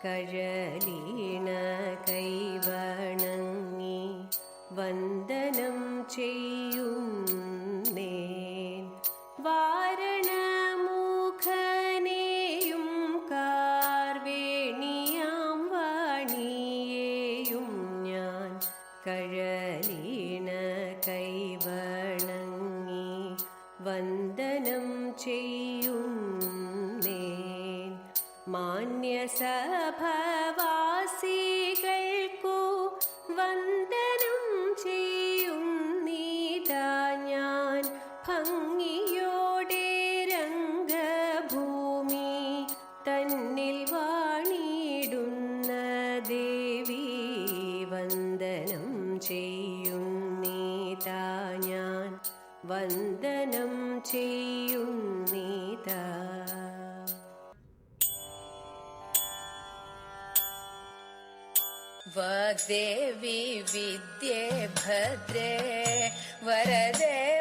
个人里。പ്രഭവാസികൾക്കു വന്ദനം ചെയ്യുന്നീതാ ഞാൻ. ഭംഗിയോടെ രംഗഭൂമി തന്നിൽ വാണിടുന്ന ദേവി വന്ദനം ചെയ്യുന്നീതാ ഞാൻ. വന്ദനം ചെയ്യും वाग्देवी विद्ये भद्रे वरदे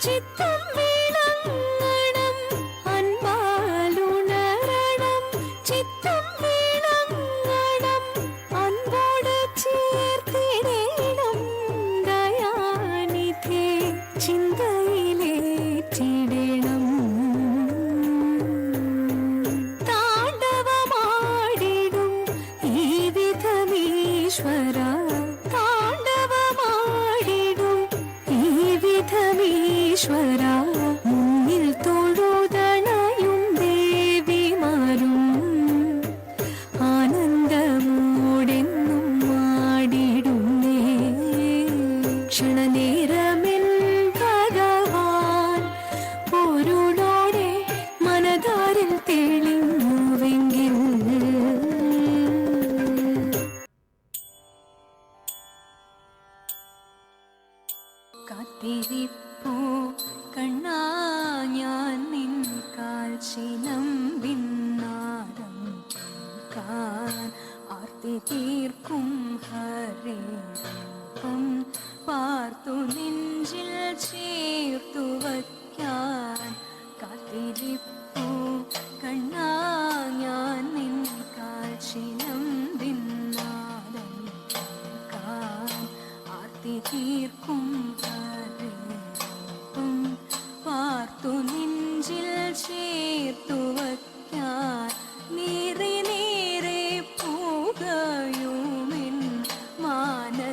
ചിത്തം தீர்க்கும் ஹரே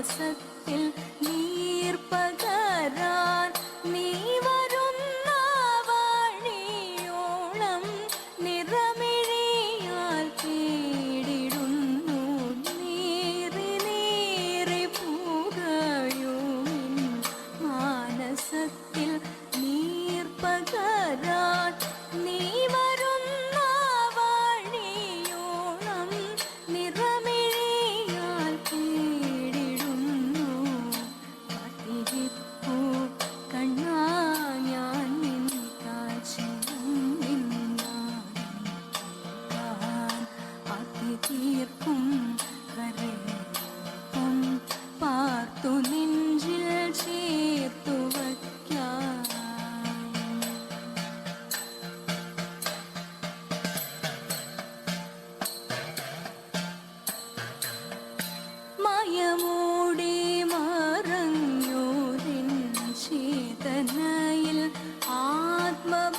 മാനസത്തിൽ നീർപ്പകരാൻ 记得 Mơ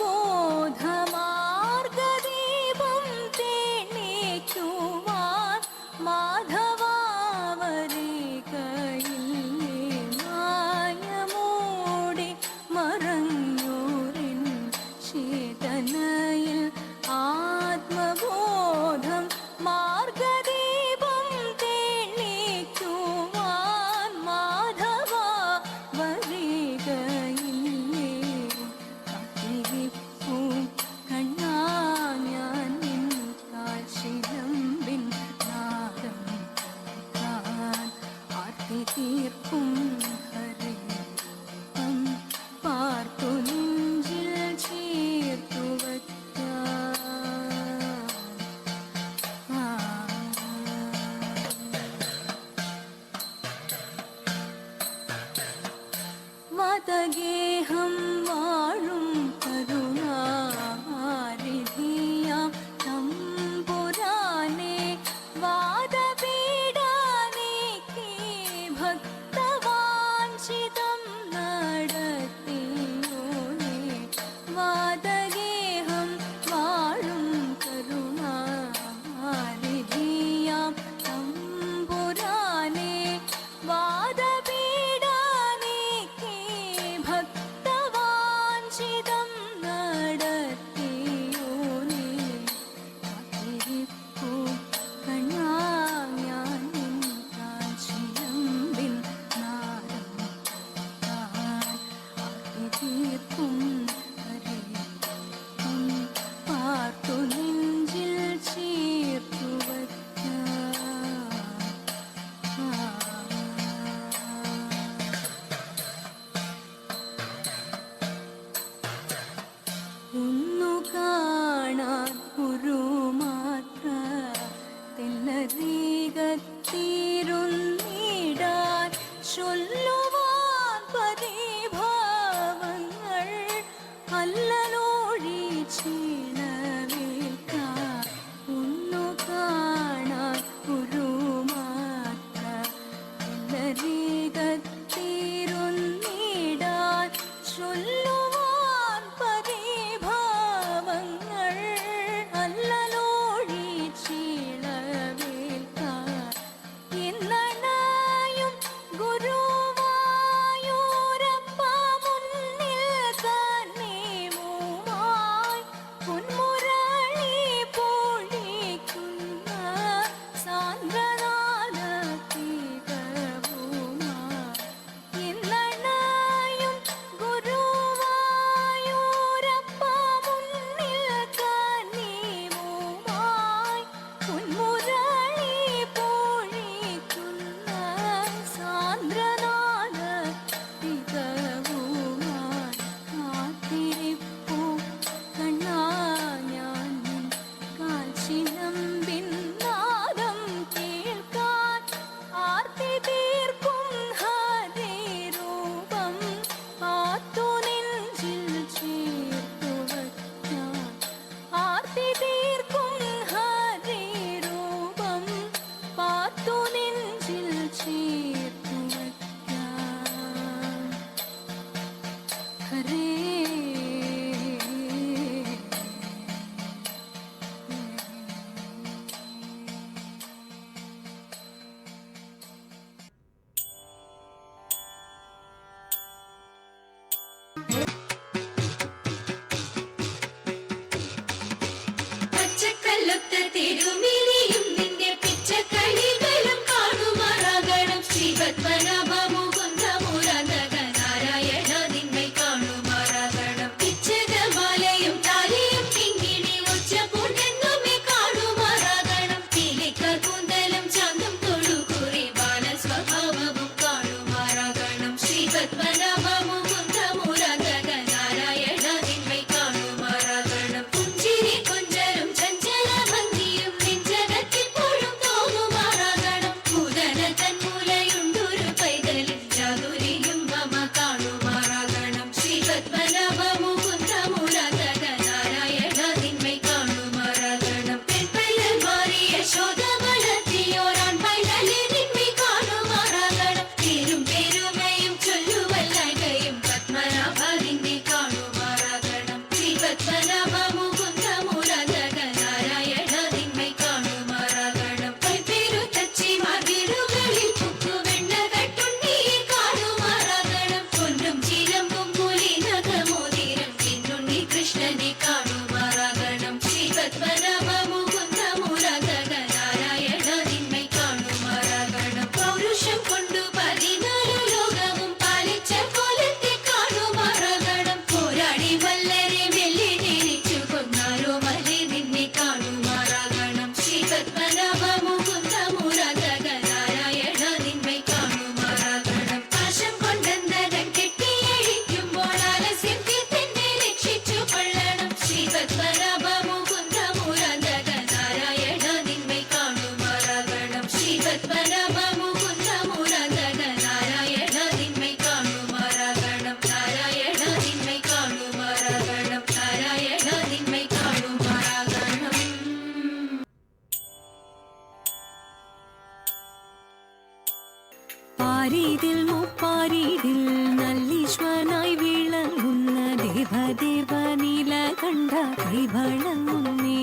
മുപ്പാരീതിൽ മുപ്പാരീതിൽ നല്ലീശ്വനായി വിളങ്ങുന്ന ദേവദേവനില കണ്ട കൈവളങ്ങുന്നേ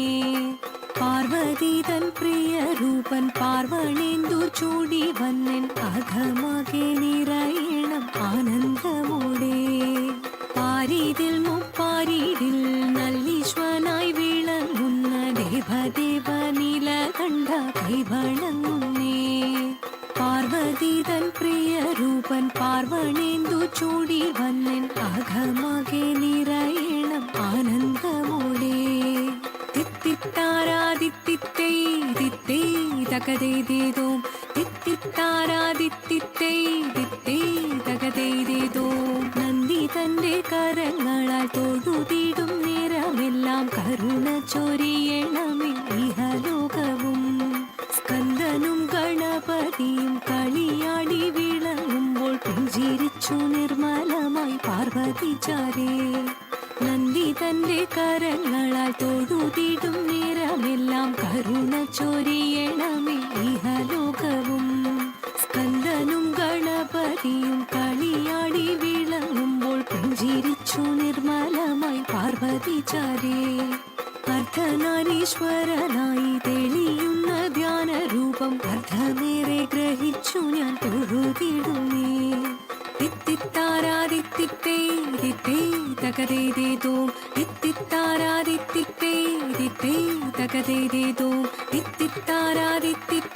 പാർവതി തൻ പ്രിയ രൂപൻ പാർവണേന്ദു ചൂടി വന്നൻ അകമാകെ നിറയണം ആനന്ദമൂടെ. പാരീതിൽ മുപ്പാരീതിൽ നല്ലീശ്വനായി വിളങ്ങുന്ന ദേവദേവനില കണ്ട കൈവളങ്ങുന്നേ പാർവതി തൻ പ്രിയ രൂപൻ പാർവണേന്ദു ചൂടി വന്നൻ അകമകെ നിറയണം ആനന്ദമോടെ തിത്തിത്താരാദിത്തിത്തേ തിത്തേ തകതേതേതോം തിത്തിത്താരാദിത്തിത്തേ തിത്തേ തകതേതേതോം നന്ദി തന്റെ കരങ്ങളാൽ തൊഴുതിടും നിറമെല്ലാം. കരുണ ചൊരിയണമേ ഗണപതിയും കളിയാടി വിളങ്ങുമ്പോൾ പുഞ്ചിരിച്ചു നിർമ്മലമായി പാർവതി ചാരേ. നന്ദി തന്റെ കരങ്ങളാൽ തൊഴുതിടും നേരമെല്ലാം കരുണ ചൊരിയണമേ ഇഹലോകവും. സ്കന്ദനും ഗണപതിയും കളിയാടി വിളങ്ങുമ്പോൾ പുഞ്ചിരിച്ചു നിർമ്മലമായി പാർവതി ചാരേ. തിത്തിത്താരാദിത്തിത്തേ തകതേ തകതേതേതോ. തിത്തിത്താരാദിത്തിത്തേ ദിത്തേ തകതേതേതോ. തിത്തിത്താരാദിത്തിത്തേ ദിത്തേ